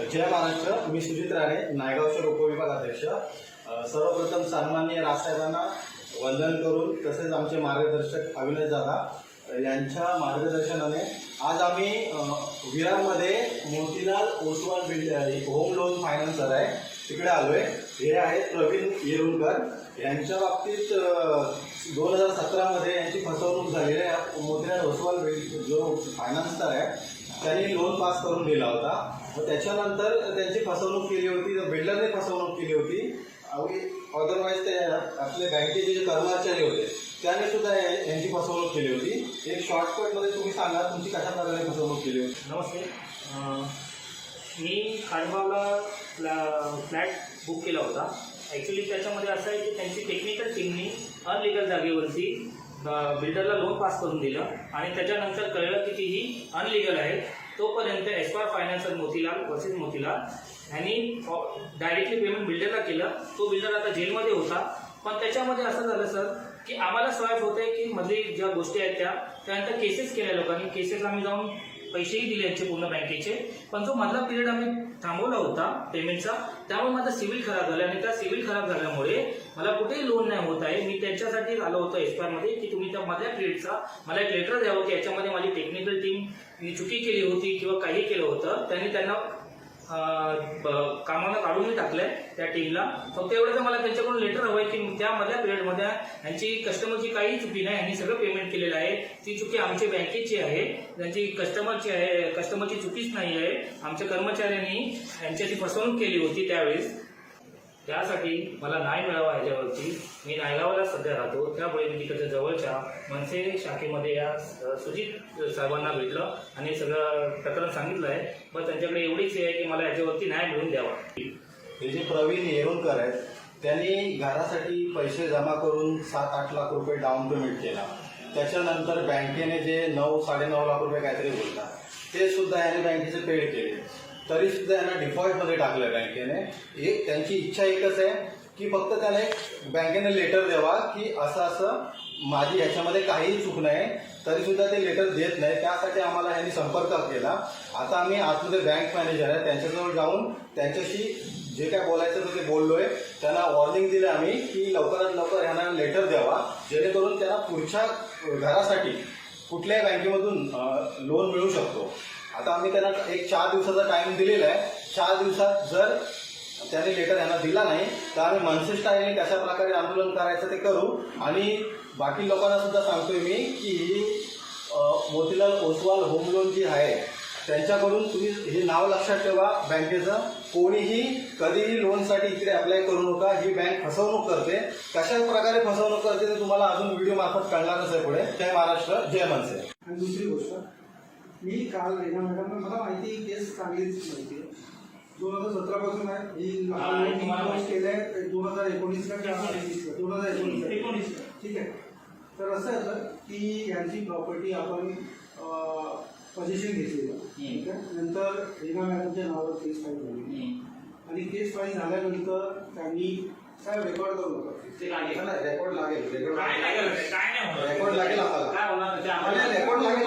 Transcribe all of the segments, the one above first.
जय महाराष्ट्र मी सुजित राणे नायगावचे उपविभाग अध्यक्ष. सर्वप्रथम सन्माननीय राजसाहेबांना वंदन करून तसेच आमचे मार्गदर्शक अविनाश दादा यांच्या मार्गदर्शनाने आज आम्ही विरारमध्ये Motilal Oswal build home loan financer आहे तिकडे आलो आहे हे आहेत प्रवीण येरुणकर. यांच्या बाबतीत दोन हजार सतरामध्ये यांची फसवणूक झालेली आहे. मोतीलाल ओसवाल बिल्ड जो फायनान्सर आहे त्यांनी लोन पास करून दिला होता. त्याच्यानंतर त्यांची फसवणूक केली होती बिल्डरने फसवणूक केली होती. अदरवाईज ते आपले बँकेचे जे कर्मचारी होते त्याने सुद्धा यांची फसवणूक केली होती. एक शॉर्टकटमध्ये तुम्ही सांगा तुमची कशा प्रकारे फसवणूक केली होती? नमस्ते. मी खाडबावला फ्लॅ फ्लॅट बुक केला होता. ॲक्च्युली त्याच्यामध्ये असं आहे की त्यांची टेक्निकल टीमनी अनलिगल जागेवरती बिल्डरला लोन पास करून दिलं. आणि त्याच्यानंतर कळलं की ती ही अनलिगल आहे. तोपर्यंत as per financer Motilal versus Motilal ह्यांनी डायरेक्टली पेमेंट बिल्डरला केलं. तो बिल्डर आता जेलमध्ये होता. पण त्याच्यामध्ये असं झालं सर की आम्हाला स्वाईप होतंय की मधली ज्या गोष्टी आहेत त्या त्यानंतर केसेस केल्या लोकांनी. केसेस आम्ही जाऊन पैसेही दिले यांचे पूर्ण बँकेचे. पण जो मधला पिरियड आम्ही थांबवला होता पेमेंटचा. त्यामुळे माझं सिव्हिल खराब झालं आणि त्या सिव्हिल खराब झाल्यामुळे मला कुठेही लोन नाही होत आहे. मी त्यांच्यासाठी आलो होतो एसपारमध्ये की तुम्ही त्या माझ्या पिरियडचा मला एक लेटर द्यावं की याच्यामध्ये माझी टेक्निकल टीम मी चुकी केली होती किंवा काही केलं होतं. त्यांनी त्यांना कामाला काढूनही टाकलंय त्या टीमला फक्त एवढंच मला त्यांच्याकडून लेटर हवं आहे की त्यामधल्या पिरियडमध्ये यांची कस्टमरची काही चुकी नाही यांनी सगळं पेमेंट केलेलं आहे. ती चुकी आमच्या बँकेची आहे. त्यांची कस्टमरची आहे कस्टमरची चुकीच नाही आहे आमच्या कर्मचाऱ्यांनी यांच्याची फसवणूक केली होती त्यावेळेस. त्यासाठी मला न्याय मिळावा ह्याच्यावरती. मी नायगावला सध्या राहतो. त्यामुळे मी तिकडच्या जवळच्या मनसे शाखेमध्ये या सुजित साहेबांना भेटलं आणि सगळं प्रकरण सांगितलं आहे. पण त्यांच्याकडे एवढीच आहे की मला याच्यावरती न्याय मिळून द्यावा. हे जे प्रवीण येरुणकर आहेत त्यांनी घरासाठी पैसे जमा करून सात आठ लाख रुपये डाऊन पेमेंट केला. त्याच्यानंतर बँकेने जे नऊ साडेनऊ लाख रुपये काहीतरी बोलला. ते सुद्धा याने बँकेचे पेड केले. तरी सुद्धा यांना डिफॉल्टमध्ये टाकलं बँकेने एक त्यांची इच्छा एकच आहे की फक्त त्याला एक बँकेने लेटर द्यावा की असं असं माझी ह्याच्यामध्ये काहीही चूक नाही तरी सुद्धा ते लेटर देत नाही. त्यासाठी आम्हाला यांनी संपर्क केला. आता आम्ही आतमध्ये बँक मॅनेजर आहे त्यांच्याजवळ जाऊन त्यांच्याशी जे काय बोलायचं ते बोललोय. त्यांना वॉर्निंग दिलं आम्ही की लवकरात लवकर यांना लेटर द्यावा जेणेकरून त्यांना पुढच्या घरासाठी कुठल्याही बँकेमधून लोन मिळू शकतो. आता आम्ही त्यांना एक चार दिवसाचा टाइम दिलेला आहे. चार दिवसात जर त्याने लेटर यांना दिला नाही तर आम्ही मनसे कशा प्रकारे आंदोलन करायचं ते करू. आणि बाकी लोकांना सुद्धा सांगतोय मी की ही मोतीलाल ओसवाल होम लोन जी आहे त्यांच्याकडून तुम्ही हे नाव लक्षात ठेवा. बँकेचं कोणीही कधीही लोनसाठी इकडे अप्लाय करू नका. ही बँक फसवणूक करते. कशा प्रकारे फसवणूक करते ते तुम्हाला अजून व्हिडिओ मार्फत कळणारच आहे पुढे. जय महाराष्ट्र जय मनसे. आणि दुसरी गोष्ट मी काल रेना मॅडम मला माहिती ही केस चांगलीच माहिती आहे दोन हजार सतरा पासून आहे. ही हा, आणि तुम्हाला माहिती- केलंय दोन हजार एकोणीसला दोन हजार एकोणीस एकोणीस. ठीक आहे. तर असं आहे सर की यांची प्रॉपर्टी आपण पोझिशन घेतलेली आहे. ठीक आहे. नंतर रेना मॅडमच्या नावावर केस फाईल झाली. आणि केस फाईल झाल्यानंतर त्यांनी साहेब रेकॉर्ड करू नका ते लागेल. रेकॉर्ड लागेल रेकॉर्ड काय लागेल? काय नाही होणार. रेकॉर्ड लागेल. काय होणार? आम्हाला रेकॉर्ड लागेल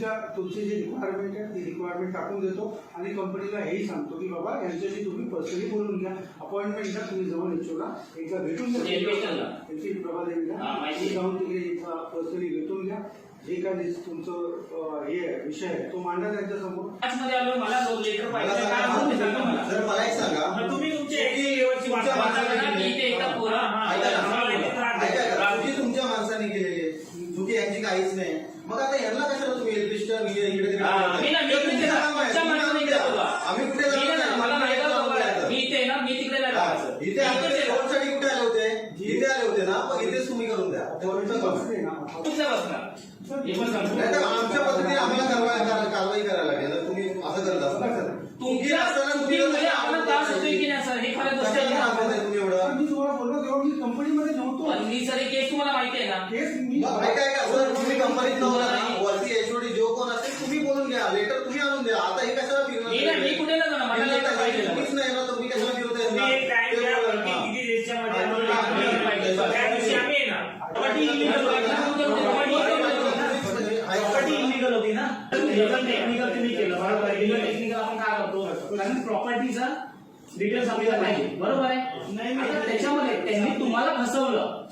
तुमच्या तुमची जी रिक्वायरमेंट आहे ती रिक्वायरमेंट टाकून देतो आणि कंपनीला हेही सांगतो की बाबा यांच्याशी तुम्ही पर्सनली बोलून घ्या. अपॉइंटमेंट घ्या तुम्ही जवळ इच्छुला एकदा भेटून घ्या. Educational ला. त्यांची प्रभादेवीला हा, माहिती. तुम्ही जाऊन तिकडे पर्सनली भेटून घ्या. जे काय तुमचं हे आहे विषय आहे तो मांडा त्यांच्यासमोरमध्ये आलो मला दोन लेटर मला पाहिजे. काय सांगा, असेल ते सांगा मला. जर मला एक सांगा. तुम्ही तुमचे चुकी यांची काहीच नाही. मग आता यांना कशाला तुम्ही एल्बिस्ट इकडे हा, तुमचं. आम्ही कुठे इथे. रोडसाठी कुठे आले होते? इथे आले होते ना मग इथेच तुम्ही करून द्या. हे आमच्या पद्धतीने आम्हाला कारवाई करा- कारवाई करायला लागेल. जर तुम्ही असं करत असाल तुमच्या असताना तुम्ही एवढं? कंपनीमध्ये नव्हतो. सर हे केस तुम्हाला माहिती आहे ना? केस मी लेटर तुम्ही आणून द्या. आता हे कशाला मी नाही, मी कुठे नाही जाणार, मला letter पाहिजे. तुम्हीच नाही ना तुम्ही कशाला फिरवताय तुम्ही एक time द्या, किती किती दिवसामध्ये आम्हाला letter पाहिजे. त्या दिवशी आम्ही येणार. प्रॉपर्टी illegal होती ना? प्रॉपर्टी illegal होती ना? लिगल टेक्निकल तुम्ही केलं. बरोबर लिगल टेक्निकल आपण काय करतो? कारण प्रॉपर्टीचा डिटेल्स आपल्याला पाहिजे. बरोबर आहे? आता त्याच्यामध्ये त्यांनी तुम्हाला फसवलं.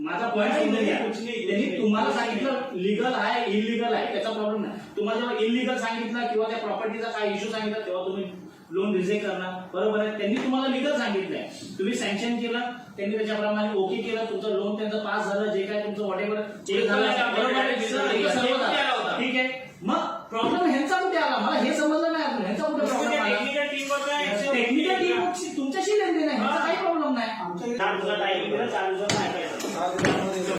माझा पॉईंट त्यांनी तुम्हाला सांगितलं लिगल आहे इलिगल आहे त्याचा प्रॉब्लेम नाही. तुम्हाला जेव्हा इलिगल सांगितलं किंवा त्या प्रॉपर्टीचा काय इश्यू सांगितला तेव्हा तुम्ही लोन रिजेक्ट करणार. बरोबर आहे? त्यांनी तुम्हाला लिगल सांगितलंय. तुम्ही सँक्शन केलं त्यांनी त्याच्याप्रमाणे ओके केलं तुमचं लोन त्यांचं पास झालं जे काय तुमचं वॉटेवर चेक झालं. बरोबर आहे. ठीक आहे. मग प्रॉब्लेम ह्यांचा कुठे आला? मला हे समजलं नाही ह्यांचा कुठे प्रॉब्लेम टेक्निकल टीम तुमच्याशी लेनदेन आहे ह्यांचा काही प्रॉब्लेम नाही आमच्या चार दिवसात टाइम दिला चार दिवसात नाही ऐकायचं हा,